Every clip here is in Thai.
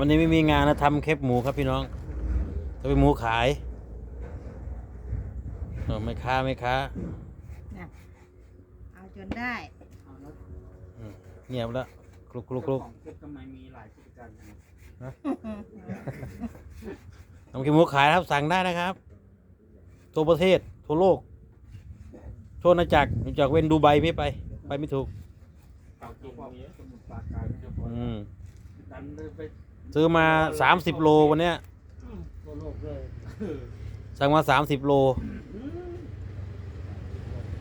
วันนี้ไม่มีงานนะทำเคปหมูครับพี่น้องจะไปหมูขายเออไม่ค้าไม่ค้าน่ะเอาจนได้เอาแล้วอืมเงียบแล้วกลุกกลุกกลุกเจ้าของคลิปทำไมมีหลายกิจการจังทำเคปหมูขายนะครับ สั่งได้นะครับทั่วประเทศทั่วโลกโชว์นาจักรจากเว้นดูไบไม่ไป ไปไม่ถูกเอาจริงมีสมุดปราการเจ้าของอืมดันเลยไป ซื้อมาสามสิบโลวันเนี้ยตัวโลกเลยสั่งมาสามสิบโล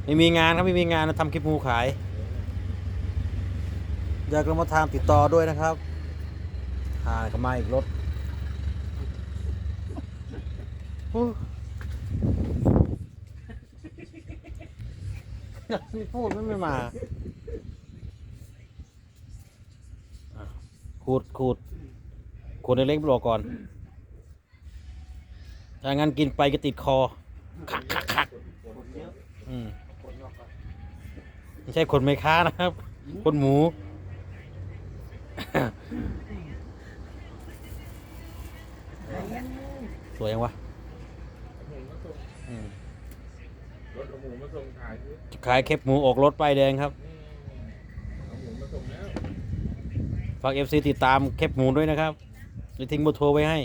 ไม่มีงานครับไม่มีงานทำคลิปมูขาย อยากเรามาทำติดต่อด้วยนะครับหาก็มาอีกรถโอ้อยากมีพูดไม่ไม่มาขูดขูด ขูดในเล็กๆบอกก่อน ถ้างั้นกินไปก็ติดคอ คักคักคักอืมไม่ใช่คนไม่ค้านะครับ คนหมู สวยยังวะอืมรถเอาหมูมาส่งขายด้วยจะขายเคปหมูออกรถป้ายแดงครับ เอาหมูมาส่งแล้ว ฝากเอฟซีติดตามเคปหมูด้วยนะครับ จะทิ้งเบอร์โทรไว้ให้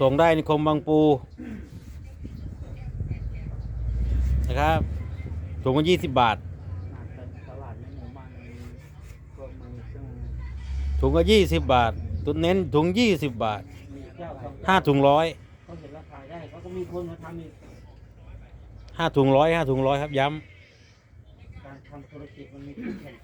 ส่งได้ในคมบางปู นะครับถุงละยี่สิบบาทน่าจะตลาดในหมู่บ้านมันก็มันซึ่งถุงละยี่สิบบาท ตุนเน้นถุงยี่สิบบาทมีเจ้าสองห้าเจ้าถุงร้อยเขาเห็นราคาได้เขาก็มีคนมาทำอีกห้าถุงร้อยห้าถุงร้อยครับย้การ ทำธุรกิจมันมีคู่แข่ง